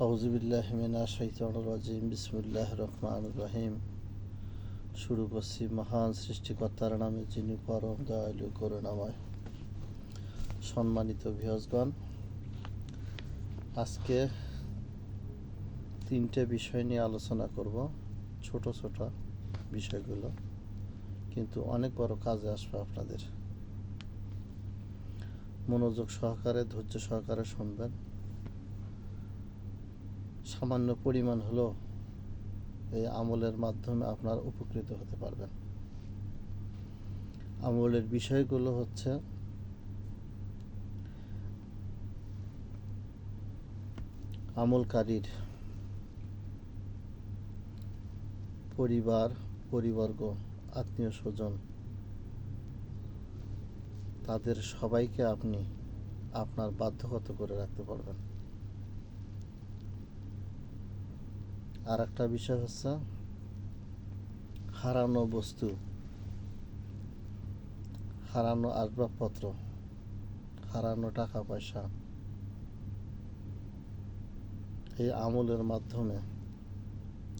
আউজুবিল্লাহমিনা শৈতান রাজিম বিসমুল্লাহ রহমান রহিম। শুরু করছি মহান সৃষ্টিকর্তার নামে, যিনি পরম দয়ালু, করুণাময়। সম্মানিত ভিয়সগণ আজকে তিনটে বিষয় নিয়ে আলোচনা করব, ছোট ছোট বিষয়গুলো। কিন্তু অনেক বড় কাজে আসবে আপনাদের। মনোযোগ সহকারে, ধৈর্য সহকারে শুনবেন। সামান্য পরিমাণ হলেও এই আমলের মাধ্যমে আপনার উপকৃত হতে পারবেন। আমলের বিষয়গুলো হচ্ছে আমলকারীর পরিবার, পরিবর্গ, আত্মীয় স্বজন, তাদের সবাইকে আপনি আপনার বাধ্যগত করে রাখতে পারবেন। আর একটা বিষয় হচ্ছে হারানো বস্তু, হারানো আসবাবপত্র, হারানো টাকা পয়সা। এই আমলের মাধ্যমে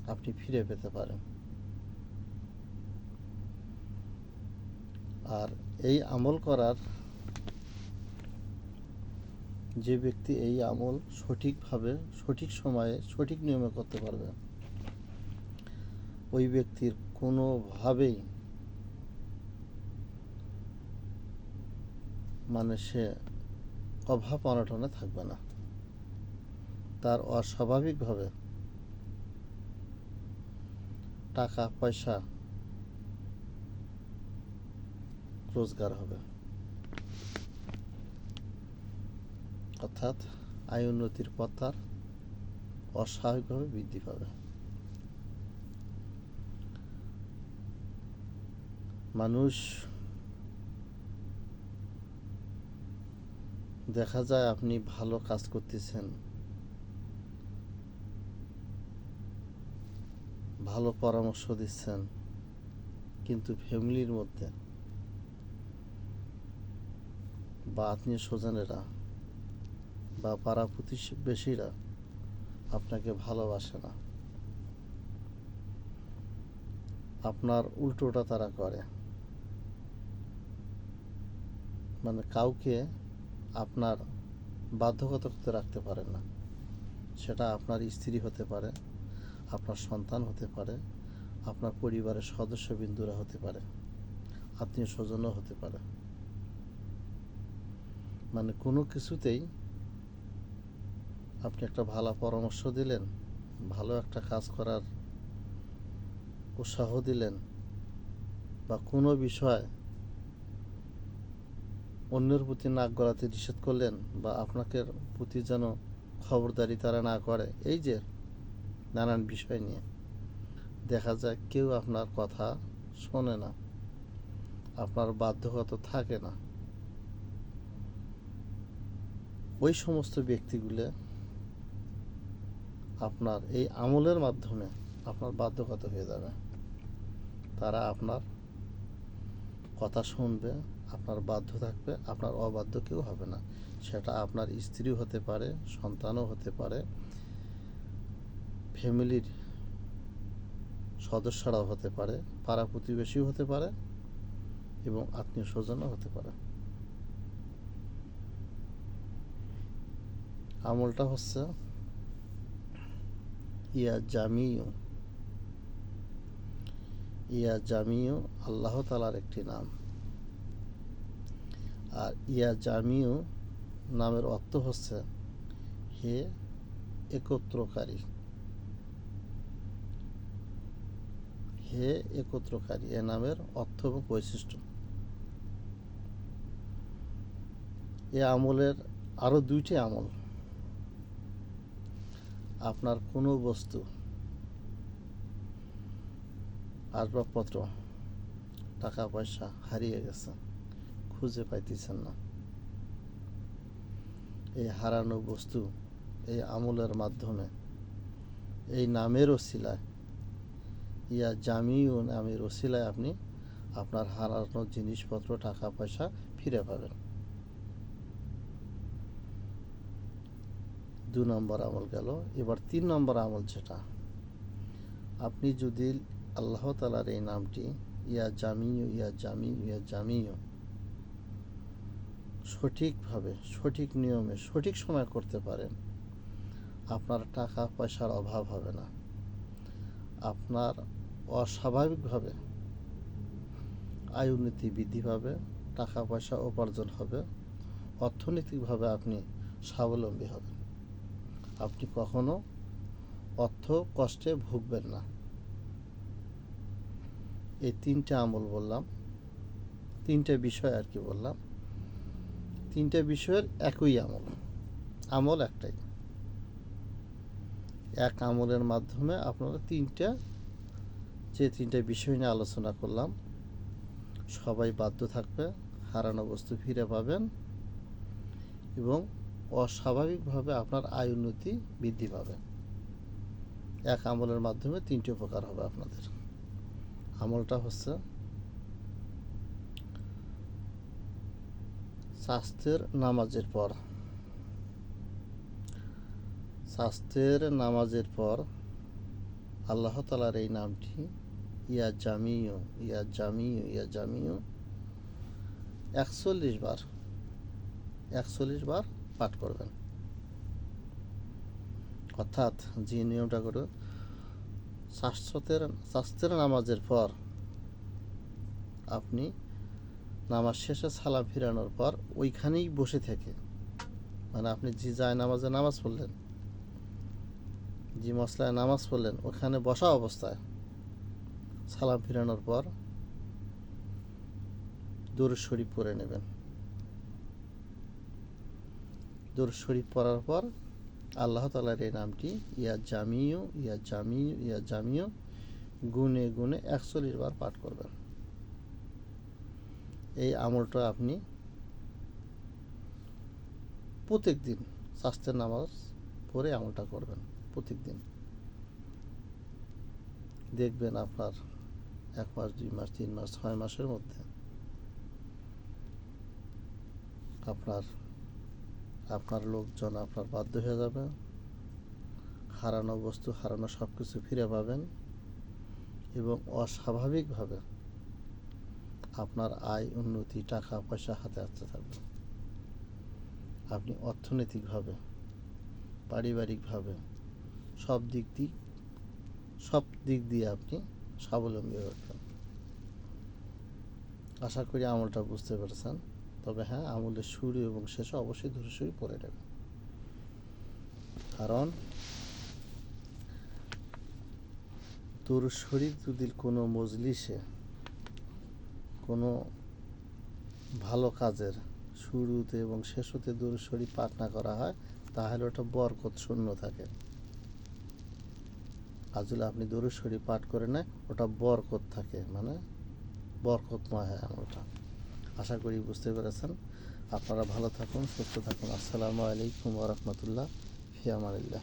আপনি ফিরে পেতে পারেন। আর এই আমল করার যে ব্যক্তি এই আমল সঠিকভাবে, সঠিক সময়ে, সঠিক নিয়মে করতে পারবে, ওই ব্যক্তির কোনোভাবেই মানে সে অভাব অনটনে থাকবে না। তার অস্বাভাবিকভাবে টাকা, পয়সা রোজগার হবে। অর্থাৎ আয় উন্নতির পথ তার অস্বাভাবিকভাবে বৃদ্ধি পাবে। মানুষ দেখা যায় আপনি ভালো কাজ করতেছেন, ভালো পরামর্শ দিচ্ছেন, কিন্তু ফ্যামিলির মধ্যে বা আত্মীয় স্বজনেরা বা পাড়া প্রতিবেশীরা আপনাকে ভালোবাসে না। আপনার উল্টোটা তারা করে। মানে কাউকে আপনার বাধ্যগত করতে রাখতে পারেন না। সেটা আপনার স্ত্রী হতে পারে, আপনার সন্তান হতে পারে, আপনার পরিবারের সদস্যবিন্দুরা হতে পারে, আত্মীয় স্বজনও হতে পারে। মানে কোনো কিছুতেই আপনি একটা ভালো পরামর্শ দিলেন, ভালো একটা কাজ করার উৎসাহ দিলেন, বা কোনো বিষয় অন্যের প্রতি নাক গলাতে নিষেধ করলেন, বা আপনাকে প্রতি যেন খবরদারি তারা না করে, এই যে নানান বিষয় নিয়ে। দেখা যায় কেউ আপনার কথা শোনে না, আপনার বাধ্যগত থাকে না। ওই সমস্ত ব্যক্তিগুলো আপনার এই আমলের মাধ্যমে আপনার বাধ্যগত হয়ে যাবে। তারা আপনার কথা শুনবে, আপনার বাধ্য থাকবে, আপনার অবাধ্য কেউ হবে না। সেটা আপনার স্ত্রী হতে পারে, সন্তানও হতে পারে, ফ্যামিলির সদস্যরাও হতে পারে, পাড়া প্রতিবেশীও হতে পারে এবং আত্মীয় স্বজনও হতে পারে। আমলটা হচ্ছে ইয়া জামিউ। ইয়া জামিউ আল্লাহ তালার একটি নাম। আর ইয়া জামিউ নামের অর্থ হচ্ছে হে একত্রকারী। হে একত্রকারী এ নামের অর্থ এবং বৈশিষ্ট্য। এ আমলের আরও দুইটি আমল। আপনার কোনো বস্তু, আসবাবপত্র, টাকা পয়সা হারিয়ে গেছে, খুঁজে পাইতেছেন না। এই হারানো বস্তু এই আমলের মাধ্যমে, এই নামের ওসিলায়, ইয়া জামিউ নামের ওসিলায় আপনি আপনার হারানো জিনিসপত্র, টাকা পয়সা ফিরে পাবেন। দু নম্বর আমল গেল। এবার তিন নম্বর আমল যেটা। আপনি যদি আল্লাহ তালার এই নামটি, ইয়া জামিউ, ইয়া জামি ইয়া জামিউ, সঠিকভাবে, সঠিক নিয়মে, সঠিক সময় করতে পারেন, আপনার টাকা পয়সার অভাব হবে না। আপনার অস্বাভাবিকভাবে আয় উন্নতি বৃদ্ধি পাবে, টাকা পয়সা উপার্জন হবে, অর্থনৈতিকভাবে আপনি স্বাবলম্বী হবেন। আপনি কখনো অর্থ কষ্টে ভুগবেন না। এই তিনটে আমল বললাম, তিনটে বিষয় আর কি বললাম। তিনটে বিষয়ের একই আমল আমল একটাই। এক আমলের মাধ্যমে আপনারা তিনটা, যে তিনটে বিষয় নিয়ে আলোচনা করলাম, সবাই বাধ্য থাকবে, হারানো বস্তু ফিরে পাবেন এবং অস্বাভাবিকভাবে আপনার আয় উন্নতি বৃদ্ধি পাবে। এক আমলের মাধ্যমে তিনটি উপকার হবে আপনাদের। আমলটা হচ্ছে স্বাস্থ্যের নামাজের পর। স্বাস্থ্যের নামাজের পর আল্লাহ তালার এই নামটি, ইয়া জামিও ইয়া জামিও ইয়া জামিও একচল্লিশ বার একচল্লিশ বার পাঠ করবেন। অর্থাৎ যে নিয়মটা করে স্বাস্থ্যের স্বাস্থ্যের নামাজের পর আপনি নামাজ শেষে সালাম ফিরানোর পর ওইখানেই বসে থেকে। মানে আপনি যে যায় নামাজে নামাজ পড়লেন, যে মশলায় নামাজ পড়লেন, ওখানে বসা অবস্থায় সালাম ফিরানোর পর দরুদ শরীফ পরে নেবেন। দরুদ শরীফ পড়ার পর আল্লাহ তালার এই নামটি ইয়া জামিও ইয়া জামিও ইয়া জামিও গুনে গুনে একচল্লিশ বার পাঠ করবেন। এই আমলটা আপনি প্রত্যেক দিন স্বাস্থ্যের নামাজ পরে আমলটা করবেন প্রত্যেক দিন দেখবেন আপনার এক মাস, দুই মাস, তিন মাস, ছয় মাসের মধ্যে আপনার আপনার লোকজন আপনার বাধ্য হয়ে যাবে। হারানো বস্তু, হারানো সব কিছু ফিরে পাবেন এবং অস্বাভাবিকভাবে আপনার আয়, উন্নতি, টাকা, পয়সা হাতে আসতে থাকবে। আপনি অর্থনৈতিকভাবে, পারিবারিকভাবে সব দিক দিক সব দিক দিয়ে আপনি স্বাবলম্বী হবেন আশা করি আমলটা বুঝতে পেরেছেন। তবে হ্যাঁ আমলের শুরু এবং শেষে অবশ্যই শুরু পড়ে নেবেন। কারণ তোর শরীর যদি কোনো মজলিসে কোনো ভালো কাজের শুরুতে এবং শেষতে দূর শরীর পাঠ না করা হয়, তাহলে ওটা বরকত শূন্য থাকে। যদি আপনি দরুদ শরীফ পাঠ করে নেয় ওটা বরকত থাকে মানে বরকতময় হয় আমলটা। আশা করি বুঝতে পেরেছেন। আপনারা ভালো থাকুন সুস্থ থাকুন। আসসালামু আলাইকুম ওরহমতুল্লাহ ফিয়ামানিল্লাহ